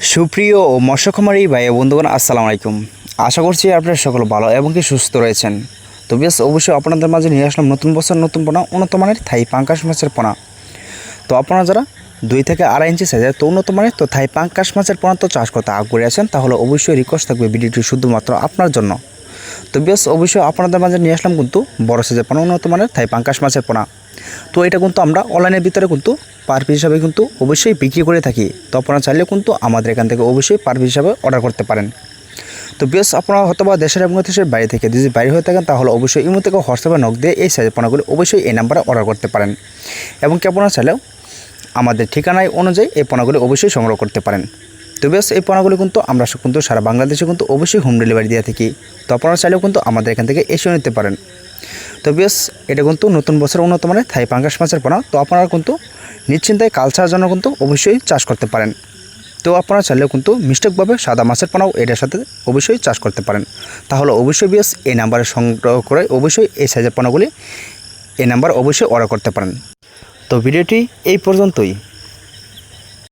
সুপ্রিয় ও মৎস্যকুমারী ভাই বন্ধুগণ, আসসালামু আলাইকুম। আশা করছি আপনারা সকল ভালো এবং কি সুস্থ রয়েছেন। তো বেশ অবশ্যই আপনাদের মাঝে নিয়ে আসলাম নতুন বছর, নতুন পোনা, উন্নত মানের থাই পাঙ্কাশ মাছের পোনা। তো আপনারা যারা দুই থেকে আড়াই ইঞ্চি সাইজের তো উন্নত মানের, তো থাই পাঙ্কাশ মাছের পোনা তো চাষ করতে আগ্রহী আছেন, তাহলে অবশ্যই রিকোয়েস্ট থাকবে ভিডিওটি শুধুমাত্র আপনার জন্য। তো বেশ, অবশ্যই আপনাদের মাঝে নিয়ে আসলাম কিন্তু বড় সাইজের পোনা, উন্নত মানের থাই পাঙ্কাশ মাছের পোনা। তো এটা কিন্তু আমরা অনলাইনের ভিতরে কিন্তু পার পিস হিসাবে কিন্তু অবশ্যই বিক্রি করে থাকি। তো আপনারা চাইলে কিন্তু আমাদের এখান থেকে অবশ্যই পার পিস হিসাবে অর্ডার করতে পারেন। তো বেশ, আপনারা হয়তো বা দেশের এবং দেশের বাইরে থেকে যদি বাইরে হয়ে থাকেন, তাহলে অবশ্যই ইমো থেকে হোয়াটসঅ্যাপে নক দিয়ে এই সাইজের পণ্যগুলি অবশ্যই এই নাম্বারে অর্ডার করতে পারেন। এবং কি আপনারা চাইলেও আমাদের ঠিকানায় অনুযায়ী এই পণ্যগুলি অবশ্যই সংগ্রহ করতে পারেন। তো বেশ এই পণ্যগুলি কিন্তু আমরা কিন্তু সারা বাংলাদেশে কিন্তু অবশ্যই হোম ডেলিভারি দিয়ে থাকি। তো আপনারা চাইলেও কিন্তু আমাদের এখান থেকে এসেও নিতে পারেন। তো বেশ এটা কিন্তু নতুন বছর উন্নত মানের থাই পাঙ্গাস মাছের পোনা। তো আপনারা কিন্তু নিশ্চিন্তায় কালচার জন্য কিন্তু অবশ্যই চাষ করতে পারেন। তো আপনারা চাইলেও কিন্তু মিস্টেকভাবে সাদা মাছের পোনাও এটার সাথে অবশ্যই চাষ করতে পারেন। তাহলে অবশ্যই বেশ এই নাম্বারে সংগ্রহ করে অবশ্যই এই সাইজের পোনাগুলি এই নাম্বার অবশ্যই অর্ডার করতে পারেন। তো ভিডিওটি এই পর্যন্তই।